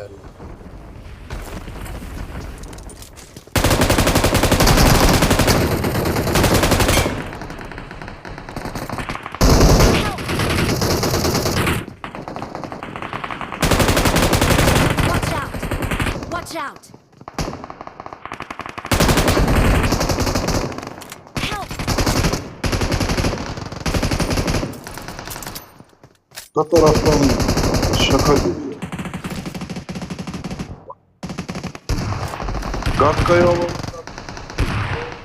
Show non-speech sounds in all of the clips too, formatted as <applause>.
yeterli. Watch out! Watch out! Help! Bu taraftan şaka geliyor. Gatka'ya alalım.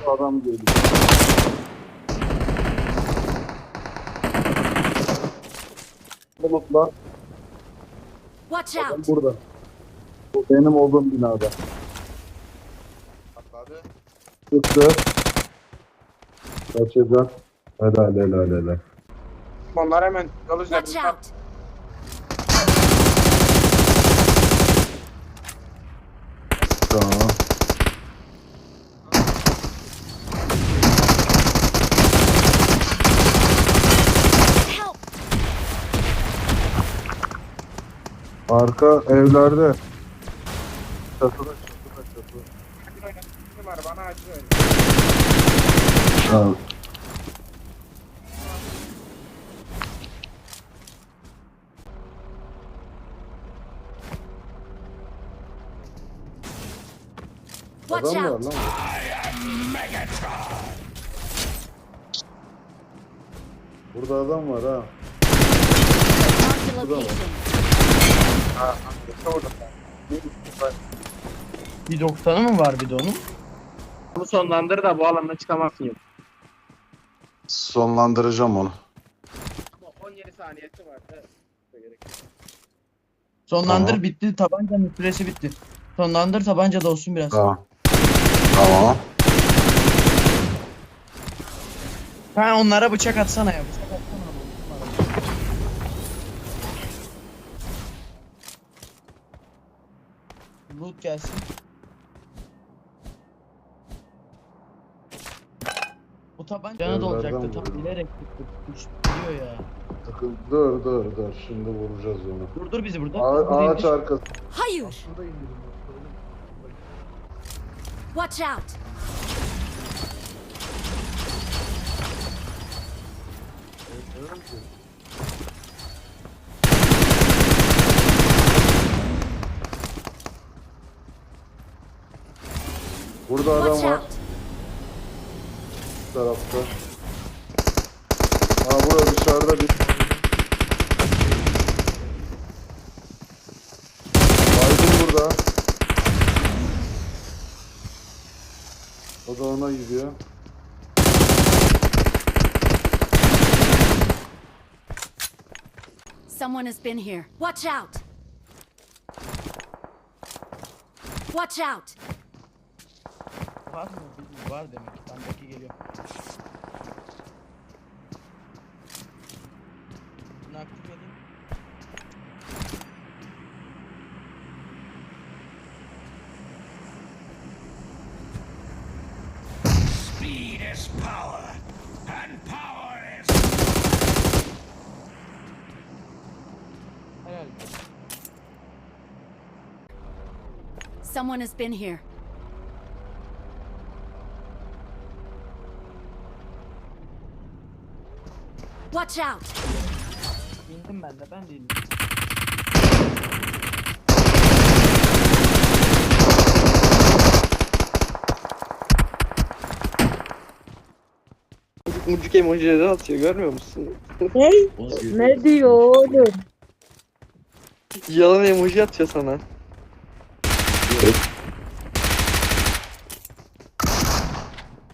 Adam geliyor. Bulutlar Watch adam out! burada. Bu benim olduğum binada. Atladı. Çıktı. Kaçacak. Helal helal helal. Onlar hemen yol Watch üzerinde. out! Tamam. Help! Arka evlerde. Çatıda çatıda çatıda. Var bana acil oyna. Ha. Watch Adam var out! lan. Burada adam var ha. Mark the location. Ha. Bir 90'ı mı var bir de onun? Bunu sonlandır da bu alanda çıkamazsın yok. Sonlandıracağım onu. Ama 17 saniyesi var. Evet. Gerek. Sonlandır Tamam. bitti. Tabancanın süresi bitti. Sonlandır tabanca da olsun biraz. Tamam. Tamam. Ha onlara bıçak atsana ya. Bıçak Loot gelsin. Bu tabanca canı da olacaktı. Tam bilerek tuttu. Üç diyor ya. Sakın dur dur dur. Şimdi vuracağız onu. Durdur bizi burada. A- Burada ağaç indir. arkası. Hayır! Watch out! Burada adam var. Bu tarafta. Aa burada dışarıda bir. Baygın burada. O da ona gidiyor. Someone has been here. Watch out! Watch out! Var mı? Bilmiyorum. Var demek. Bendeki geliyor. Bunu aktif edeyim. Speed is power, and power is Helal. Someone has been here. Watch out! Bindim ben de. Ben de indim. Mucuk emojileri atıyor görmüyor musun? Ne? Ne diyor oğlum? Yalan emoji atıyor sana.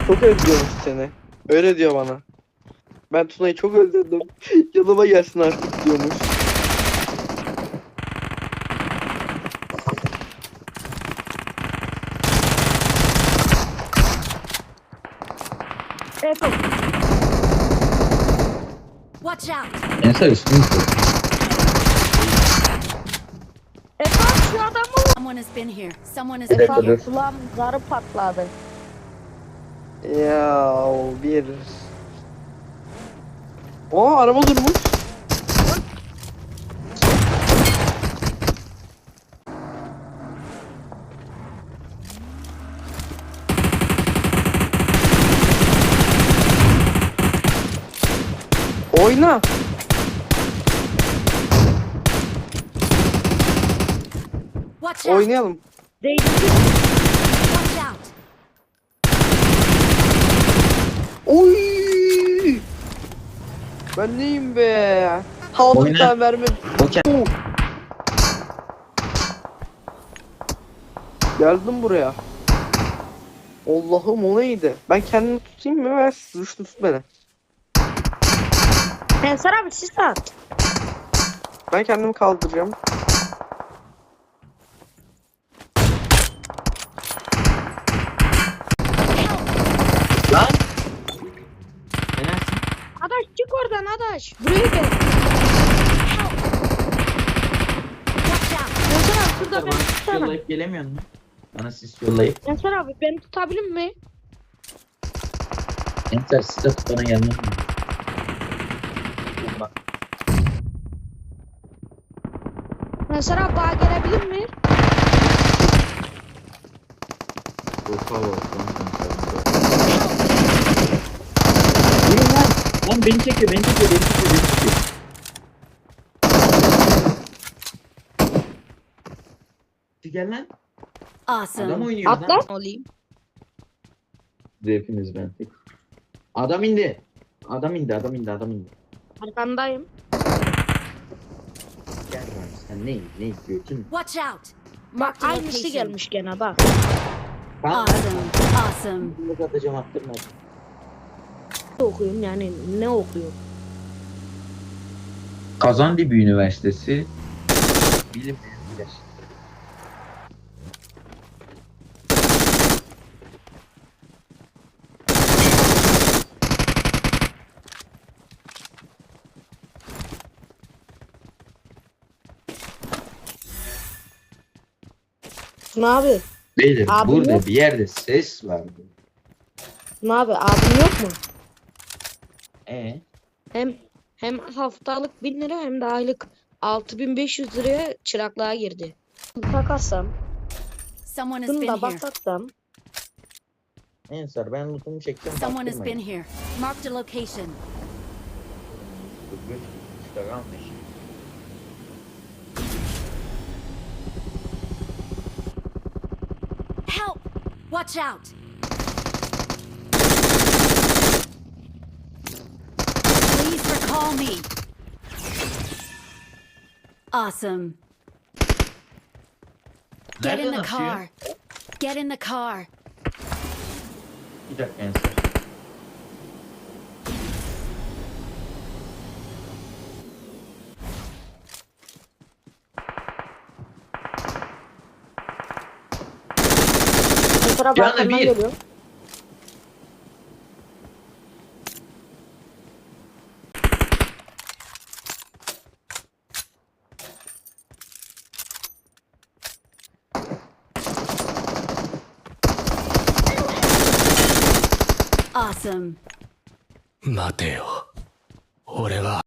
Çok özlüyormuş seni. Öyle diyor bana. Ben Tuna'yı çok özledim. <laughs> Yanıma gelsin artık diyormuş. Efe, Watch out! Ensar üstünü tut. Efe şu adamı Someone has been here. Someone has been dakika here. Ulan zarı patladı. Ya bir. Oo araba durmuş. Oyna. Watch out. Oynayalım. They Watch out. Oy. Ben neyim be? Bir Oyna. tane mermi. Okey. Oo. Geldim buraya. Allah'ım o neydi? Ben kendimi tutayım mı ve rüştü tut beni. Ensar abi siz at. Ben kendimi kaldıracağım. Çık oradan Adaş. Buraya gel. Watch out! Ensar abi şurada Bana beni sis tutsana. yollayıp gelemiyor musun? Bana sis yollayıp. Ensar abi beni tutabilir mi? Enter bana gelmez mi? Bak. Ensar abi bana gelebilir mi? Oha bak. Yürü lan. Lan beni çekiyor, beni çekiyor, beni çekiyor, beni çekiyor. Gel lan. Adam Awesome. oynuyor lan. Atla. Olayım. Hepiniz ben tek. Adam indi. Adam indi, adam indi, adam indi. Arkandayım. Gel lan sen ne, ne istiyorsun? Watch out! Bak Marked a aynısı location. gelmiş gene bak. Ben Awesome. Awesome. bunu atacağım attırma. Ne okuyorum yani ne okuyorum? Kazandibi Üniversitesi Bilim Bilir. Tuna abi. Beyler Abi burada yok. bir yerde ses vardı. Tuna abi abim yok mu? E Hem hem haftalık 1000 lira hem de aylık 6500 liraya çıraklığa girdi. Takarsam, Someone has bunu been da here. bakarsam Ensar ben lootumu çekeceğim. Someone has been here. Marked a location. Kalmış. Help! Watch out! Follow me. Awesome. Get in the car. Get in the car. Bir in. Awesome. 待てよ。俺は